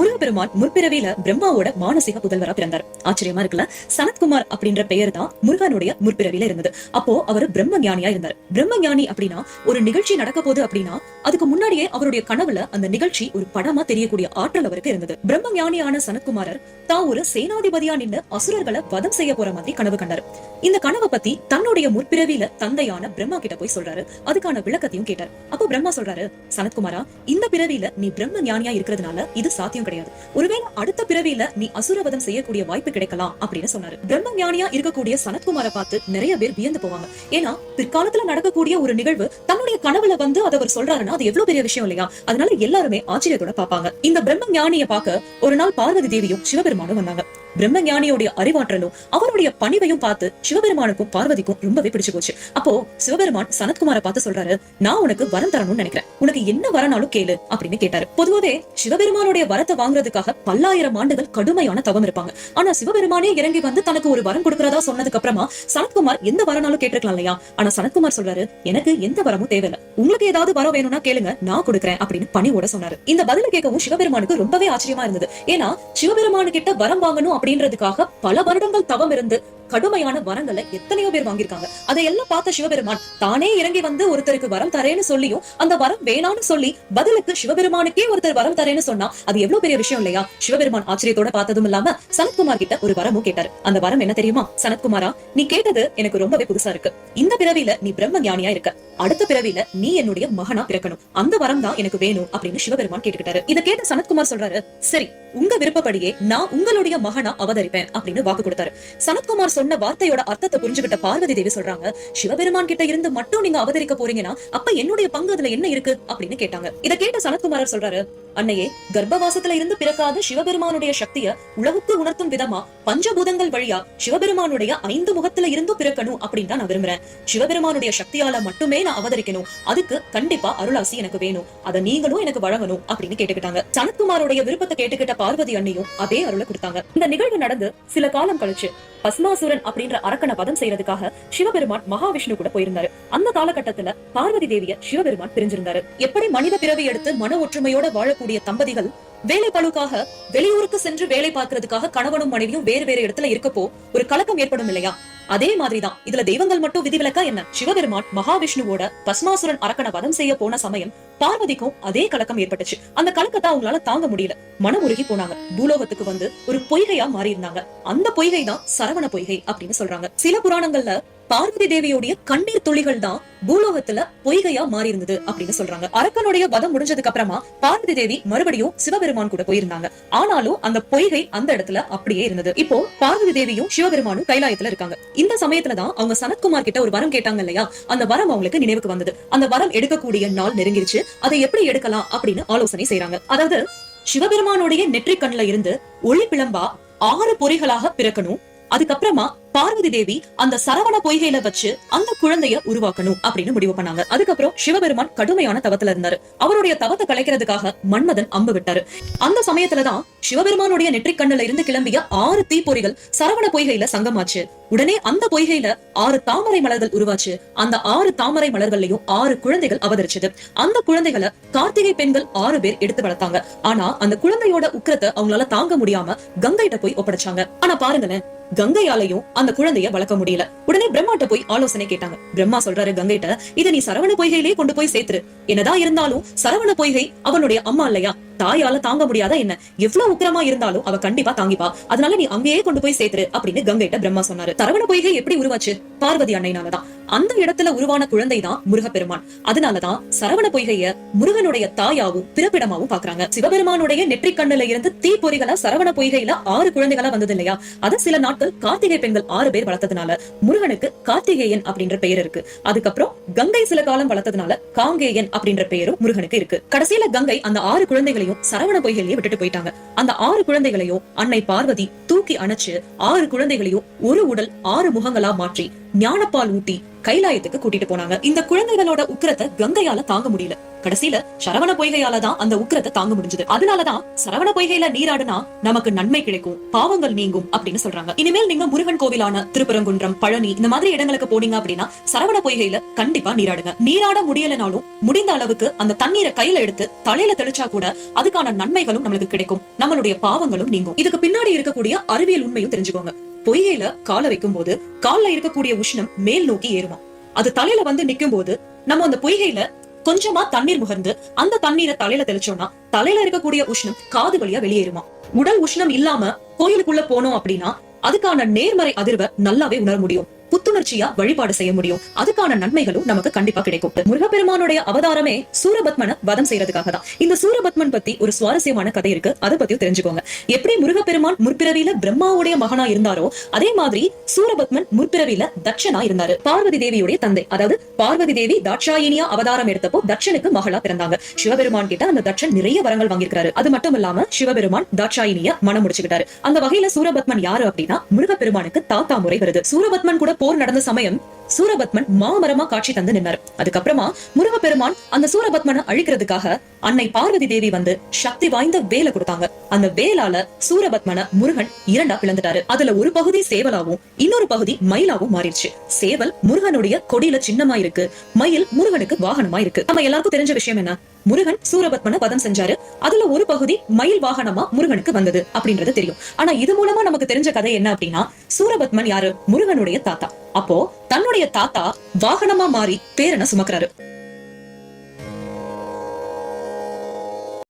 முருகப்பெருமான் முற்பிறவியில பிரம்மாவோட மானசீக புதல்வரா பிறந்தார். ஆச்சரியமா இருக்குல்ல? சனத்குமார் அப்படின்ற பெயர் தான் முருகனுடைய முற்பிறவியில இருந்தது. அப்போ அவர் பிரம்ம ஞானியா இருந்தார். பிரம்ம ஞானி அப்படின்னா ஒரு நிகழ்ச்சி நடக்க போகுது அப்படின்னா அதுக்கு முன்னாடியே அவருடைய கனவுல அந்த நிகழ்ச்சி ஒரு படமா தெரியக்கூடிய ஆற்றல் அவருக்கு இருந்தது. பிரம்ம ஞானியான சனத்குமாரர் தான் ஒரு சேனாதிபதியா நின்று அசுரர்களை வதம் செய்ய போற மாதிரி கனவு கண்டார். இந்த கனவை பத்தி தன்னுடைய முற்பிறவியில தந்தையான பிரம்மா கிட்ட போய் சொல்றாரு. அதுக்கான விளக்கத்தையும் கேட்டார். அப்போ பிரம்மா சொல்றாரு சனத்குமாரா இந்த பிறவியில நீ பிரம்ம ஞானியா இருக்கிறதுனால இது சாத்தியம் கிடையாது. ஒருவேளை அடுத்த பிறவியில நீ அசுரவதம் செய்யக்கூடிய வாய்ப்பு கிடைக்கலாம் அப்படின்னு சொன்னாரு. பிரம்ம ஞானியா இருக்கக்கூடிய சனத்குமாரை பார்த்து நிறைய பேர் வியந்து போவாங்க. ஏன்னா பிற்காலத்துல நடக்கக்கூடிய ஒரு நிகழ்வு தன்னுடைய கனவுல வந்து அதை அவர் சொல்றாருன்னா அது எவ்வளவு பெரிய விஷயம் இல்லையா? அதனால எல்லாருமே ஆச்சரியத்தோட பாப்பாங்க இந்த பிரம்ம ஞானிய பார்க்க ஒரு நாள் பார்வதி தேவியும் சிவபெருமானும் வந்தாங்க. பிரம்ம ஞானியோடைய அறிவாற்றலும் அவருடைய பணிவையும் பார்த்து சிவபெருமானுக்கும் பார்வதிக்கும் ரொம்பவே பிடிச்சு போச்சு. அப்போ சிவபெருமான் சனத்குமாரை பார்த்து சொல்றாரு நான் உனக்கு வரம் தரணும்னு நினைக்கிறேன். உனக்கு என்ன வரனாலும் கேளு அப்படின்னு கேட்டாரு. பொதுவாவே சிவபெருமானுடைய வரத்தை வாங்குறதுக்காக பல்லாயிரம் ஆண்டுகள் கடுமையான தவம் இருப்பாங்க. ஆனா சிவபெருமானே இறங்கி வந்து தனக்கு ஒரு வரம் கொடுக்கறதா சொன்னதுக்கு அப்புறமா சனத்குமார் எந்த வரனாலும் கேட்டிருக்கலாம் இல்லையா? ஆனா சனத்குமார் சொல்றாரு எனக்கு எந்த வரமும் தேவையில்ல. உங்களுக்கு ஏதாவது வரம் வேணும்னா கேளுங்க நான் கொடுக்குறேன் அப்படின்னு பணிவோட சொன்னாரு. இந்த பதில கேட்கவும் சிவபெருமானுக்கு ரொம்பவே ஆச்சரியமா இருந்தது. ஏன்னா சிவபெருமானு கிட்ட வரம் வாங்கணும் அப்படின்றதுக்காக பல வருடங்கள் தவம் இருந்து கடுமையான வரங்களை எத்தனையோ பேர் வாங்கியிருக்காங்க. அதையெல்லாம் பார்த்த சிவபெருமான் தானே இறங்கி வந்து ஒருத்தருக்கு வரம் தரேன்னு சொல்லியும் அந்த வரம் வேணாம்னு சொல்லி பதிலுக்கு சிவபெருமானுக்கே ஒருத்தர் வரம் தரேன்னு சொன்னா அது எவ்வளவு பெரிய விஷயம் இல்லையா? சிவபெருமான் ஆச்சரியத்தோட பார்த்ததும் இல்லாம சனத்குமார் கிட்ட ஒரு வரமும் கேட்டாரு. அந்த வரம் என்ன தெரியுமா? சனத்குமாரா நீ கேட்டது எனக்கு ரொம்பவே புதுசா இருக்கு. இந்த பிறவியில நீ பிரம்ம ஞானியா இருக்க. அடுத்த பிறவியில நீ என்னுடைய மகனா பிறக்கணும். அந்த வரம் தான் எனக்கு வேணும் அப்படின்னு சிவபெருமான் கேட்டுக்கிட்டாரு. இதை கேட்ட சனத்குமார் சொல்றாரு சரி உங்க விருப்பப்படியே நான் உங்களுடைய மகனா அவதரிப்பேன் அப்படின்னு வாக்கு கொடுத்தாரு. சனத்குமார் சொன்ன வார்த்தையோட அர்த்தத்தை புரிஞ்சுகிட்ட பார்வதி தேவி சொல்றாங்க சிவபெருமான் கிட்ட இருந்து மட்டும் நீங்க அவதரிக்க போறீங்கன்னா அப்ப என்னுடைய பங்கு அதுல என்ன இருக்கு? அப்படின்னு கேட்டாங்க. இத கேட்ட சனத்குமாரர் சொல்றாரு அன்னையே கர்ப்பவாசத்துல இருந்து பிறக்காத சிவபெருமானுடைய சக்திய உலகுக்கு உணர்த்தும் விதமா பஞ்சபூதங்கள் வழியா சிவபெருமானுடைய ஐந்து முகத்துல இருந்தும் பிறக்கணும் அப்படின்னு தான் நான் விரும்புறேன். சிவபெருமானுடைய சக்தியால மட்டுமே நான் அவதரிக்கணும். அதுக்கு கண்டிப்பா அருளாசி எனக்கு வேணும். அதை நீங்களும் எனக்கு வழங்கணும் அப்படின்னு கேட்டுக்கிட்டாங்க. சனத்குமாரோடைய விருப்பத்தை கேட்டுக்கிட்ட பார்வதி அண்ணியும் அதே அருளை கொடுத்தாங்க. இந்த நிகழ்வு நடந்து சில காலம் கழிச்சு பஸ்மாசுரன் அப்படின்ற அரக்கனை பதம் செய்யறதுக்காக சிவபெருமான் மகாவிஷ்ணு கூட போயிருந்தாரு. அந்த காலகட்டத்துல பார்வதி தேவிய சிவபெருமான் பிரிஞ்சிருந்தாரு. எப்படி மனித பிறவி எடுத்து மன ஒற்றுமையோட வாழக்கூடிய தம்பதிகள் வேலை பழுக்காக வெளியூருக்கு சென்று வேலை பார்க்கறதுக்காக கணவனும் மனைவியும் வேறு வேறு இடத்துல இருக்கப்போ ஒரு கலக்கம் ஏற்படும் இல்லையா? அதே மாதிரிதான். இதுல தெய்வங்கள் மட்டும் விதிவிலக்கா என்ன? சிவபெருமான் மகாவிஷ்ணுவோட பஸ்மாசுரன் அரக்கனை வதம் செய்ய போன சமயம் பார்வதிக்கும் அதே கலக்கம் ஏற்பட்டுச்சு. அந்த கலக்கத்தை அவங்களால தாங்க முடியல. மனமுருகி போனாங்க. பூலோகத்துக்கு வந்து ஒரு பொய்கையா மாறி இருந்தாங்க அந்த பொய்கை தான் சரவண பொய்கை அப்படின்னு சொல்றாங்க. சில புராணங்கள்ல பார்வதி தேவியுடைய கண்ணீர் துளிகள் தான் பூலோகத்துல பொய்கையா மாறி இருந்தது அப்படின்னு சொல்றாங்க. அரக்கனுடைய வதம் முடிஞ்சதுக்கு அப்புறமா பார்வதி தேவி மறுபடியும் சிவபெருமான் கூட போயிருந்தாங்க. ஆனாலும் அந்த பொய்கை அந்த இடத்துல அப்படியே இருந்தது. இப்போ பார்வதி தேவியும் சிவபெருமானும் கைலாயத்துல இருக்காங்க. இந்த சமயத்துலதான் அவங்க சனத்குமார் கிட்ட ஒரு வரம் கேட்டாங்க இல்லையா? அந்த வரம் அவங்களுக்கு நினைவுக்கு வந்தது. அந்த வரம் எடுக்கக்கூடிய நாள் நெருங்கிருச்சு. அதை எப்படி எடுக்கலாம் அப்படின்னு ஆலோசனை செய்யறாங்க அதாவது சிவபெருமானுடைய நெற்றிக்கண்ணுல இருந்து ஒளி பிளம்பா ஆறு பொறிகளாக பிறக்கணும். அதுக்கப்புறமா பார்வதி தேவி அந்த சரவண பொய்கையில வச்சு அந்த குழந்தைய உருவாக்கணும் அப்படின்னு முடிவு பண்ணாங்க. அதுக்கப்புறம் சிவபெருமான் கடுமையான தவத்துல இருந்தாரு. அவருடைய தவத்தை கலைக்கிறதுக்காக மன்மதன் அம்பு விட்டாரு. அந்த சமயத்துலதான் சிவபெருமானுடைய நெற்றிக் கண்ணுல இருந்து கிளம்பிய ஆறு தீப்பொறிகள் சரவண பொய்கையில சங்கமாச்சு. உடனே அந்த பொய்கையில ஆறு தாமரை மலர்கள் உருவாச்சு. அந்த ஆறு தாமரை மலர்கள்லயும் ஆறு குழந்தைகள் அவதரிச்சது. அந்த குழந்தைகளை கார்த்திகை பெண்கள் ஆறு பேர் எடுத்து வளர்த்தாங்க. ஆனா அந்த குழந்தையோட உக்கிரத்தை அவங்களால தாங்க முடியாம கங்கைட்ட போய் ஒப்படைச்சாங்க. ஆனா பாருங்களேன் கங்கையாலையும் அந்த குழந்தைய வளர்க்க முடியல. உடனே பிரம்மாட்ட போய் ஆலோசனை கேட்டாங்க. பிரம்மா சொல்றாரு கங்கைட்ட இத நீ சரவண பொய்கையிலே கொண்டு போய் சேர்த்துரு. என்னதான் இருந்தாலும் சரவண பொய்கை அவனுடைய அம்மா இல்லையா? தாயால தாங்க முடியாத என்ன? எவ்வளவு உக்கிரமா இருந்தாலும் அவ கண்டிப்பா தாங்கிப்பா. அதனால நீ அங்கேயே கொண்டு போய் சேர்த்துரு அப்படின்னு கங்கைட்ட பிரம்மா சொன்னாரு. தரவண பொய்கை எப்படி உருவாச்சு? பார்வதி அன்னைனாலதான் அந்த இடத்துல உருவான குழந்தை தான் முருகப்பெருமான். அதனாலதான் சரவண பொய்கைய முருகனுடைய தாயாவும் பிறப்பிடமாவும் பாக்குறாங்க. சிவபெருமானுடைய நெற்றிக் கண்ணுல இருந்து தீப்பொறிகளா சரவண பொய்கையில ஆறு குழந்தைகளா வந்தது இல்லையா? அத சில நாட்கள் கார்த்திகை பெண்கள் ஆறு பேர் வளர்த்ததுனால முருகனுக்கு கார்த்திகேயன் அப்படின்ற பெயர் இருக்கு. அதுக்கப்புறம் கங்கை சில காலம் வளர்த்ததுனால காங்கேயன் அப்படின்ற பெயரும் முருகனுக்கு இருக்கு. கடைசியில கங்கை அந்த ஆறு குழந்தைகளையும் சரவண பொய்கையிலேயே விட்டுட்டு போயிட்டாங்க. அந்த ஆறு குழந்தைகளையும் அன்னை பார்வதி தூக்கி அணைச்சு ஆறு குழந்தைகளையும் ஒரு உடல் ஆறு முகங்களா மாற்றி ஞானப்பால் ஊட்டி கைலாயத்துக்கு கூட்டிட்டு போனாங்க. இந்த குழந்தைகளோட உக்கிரத்தை கங்கையால தாங்க முடியல. கடைசியில சரவண பொய்கையால தான் அந்த உக்கிரத்தை தாங்க முடிஞ்சது. அதனாலதான் சரவண பொய்கையில நீராடுனா நமக்கு நன்மை கிடைக்கும் பாவங்கள் நீங்கும் அப்படின்னு சொல்றாங்க. இனிமேல் நீங்க முருகன் கோவிலான திருப்பரங்குன்றம் பழனி இந்த மாதிரி இடங்களுக்கு போனீங்க அப்படின்னா சரவண பொய்கையில கண்டிப்பா நீராடுங்க. நீராட முடியலனாலும் முடிந்த அளவுக்கு அந்த தண்ணீரை கையில எடுத்து தலையில தெளிச்சா கூட அதுக்கான நன்மைகளும் நம்மளுக்கு கிடைக்கும். நம்மளுடைய பாவங்களும் நீங்கும். இதுக்கு பின்னாடி இருக்கக்கூடிய அறிவியல் உண்மையும் தெரிஞ்சுக்கோங்க. பொய்கையில கால வைக்கும் போது கால்ல இருக்கக்கூடிய உஷ்ணம் மேல் நோக்கி ஏறுமா அது தலையில வந்து நிக்கும் போது நம்ம அந்த பொய்கையில கொஞ்சமா தண்ணீர் முகர்ந்து அந்த தண்ணீரை தலையில தெளிச்சோம்னா தலையில இருக்கக்கூடிய உஷ்ணம் காது வழியா வெளியேறுமா உடல் உஷ்ணம் இல்லாம கோயிலுக்குள்ள போனோம் அப்படின்னா அதுக்கான நேர்மறை அதிர்வை நல்லாவே உணர முடியும். புத்துணர்ச்சியா வழிபாடு செய்ய முடியும். அதுக்கான நன்மைகளும் நமக்கு கண்டிப்பா கிடைக்கும். முருகப்பெருமானுடைய அவதாரமே சூரபத்மனை வதம் செய்யறதுக்காக தான். இந்த சூரபத்மன் பத்தி ஒரு சுவாரஸ்யமான கதை இருக்கு. அதை பத்தி தெரிஞ்சுக்கோங்க. எப்படி முருகப்பெருமான் முற்பிறவியில பிரம்மாவுடைய மகனா இருந்தாரோ அதே மாதிரி சூரபத்மன் முற்பிறவியில தட்சனா இருந்தாரு. பார்வதி தேவியுடைய தந்தை அதாவது பார்வதி தேவி தாட்சாயினியா அவதாரம் எடுத்தப்போ தட்சனுக்கு மகளா பிறந்தாங்க. சிவபெருமான் கிட்ட அந்த தட்சன் நிறைய வரங்கள் வாங்கியிருக்காரு அது மட்டும் இல்லாம சிவபெருமான் தாட்சாயினிய மனம் முடிச்சுக்கிட்டாரு. அந்த வகையில சூரபத்மன் யாரு அப்படின்னா முருகப்பெருமானுக்கு தாத்தா முறை வருது. சூரபத்மன் கூட போர் நடந்த சமயம் சூரபத்மன் மாமரமா காட்சி தந்து நின்னாரு. அதுக்கப்புறமா முருகப்பெருமான் அந்த சூரபத்மனை அழிக்கிறதுக்காக அன்னை பார்வதி தேவி வந்து சக்தி வாய்ந்த வேலை கொடுத்தாங்க. அந்த வேலால சூரபத்மன முருகன் இரண்டா பிளந்துட்டாரு. அதுல ஒரு பகுதி சேவலாவும் இன்னொரு பகுதி மயிலாவும் மாறிடுச்சு. சேவல் முருகனுடைய கொடியில சின்னமா இருக்கு. மயில் முருகனுக்கு வாகனமா இருக்கு. நம்ம எல்லாருக்கும் தெரிஞ்ச விஷயம் என்ன? முருகன் சூரபத்மனை வதம் செஞ்சாரு. அதுல ஒரு பகுதி மயில் வாகனமா முருகனுக்கு வந்தது அப்படின்றது தெரியும். ஆனா இது மூலமா நமக்கு தெரிஞ்ச கதை என்ன அப்படின்னா சூரபத்மன் யாரு? முருகனுடைய தாத்தா. அப்போ தன்னுடைய தாத்தா வாகனமா மாறி பேரனை சுமக்கிறாரு.